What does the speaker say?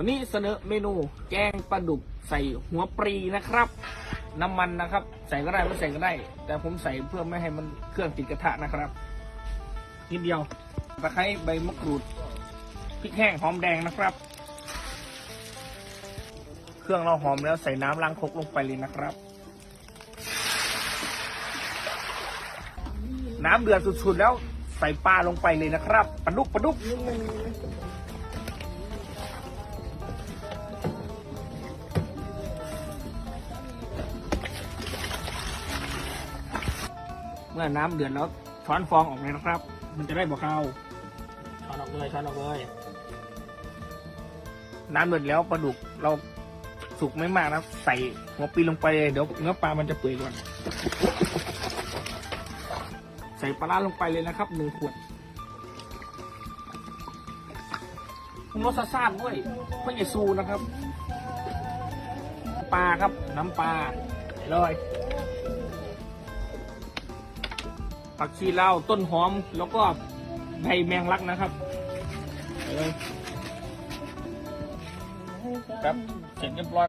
วันนี้เสนอเมนูแกงปลาดุกใส่หัวปรีนะครับ น้ำมันนะครับ ใส่ก็ได้ไม่ใส่ก็ได้ แต่ผมใส่เพื่อไม่ให้มันเครื่องติดกระทะนะครับนิดเดียวตะไคร้ใบมะกรูดพริกแห้งหอมแดงนะครับ เครื่องเราหอมแล้วใส่น้ำล้างครกลงไปเลยนะครับ น้ำเดือดสุดๆแล้วใส่ปลาลงไปเลยนะครับปลาดุกปลาดุก มื่อน้ำเดือดแล้วช้อนฟองออกเลยนะครับ มันจะได้บอกเขาช้อนออกเลยช้อนออกเลยน้ำเดือดแล้วปลาดุกเราสุกไม่มากนะใส่หัวปีลงไปเดี๋ยวเนื้อปลามันจะเปื่อยก่อน ใส่ปลาลงไปเลยนะครับหนึ่งขวดปรุงรสซาซ่าด้วยไม่ใช่ซูนะครับ ปลาครับน้ำปลาเลย ผักชีลาวต้นหอม แล้วก็ใบแมงลักนะครับไปเลยครับเสร็จเรียบร้อย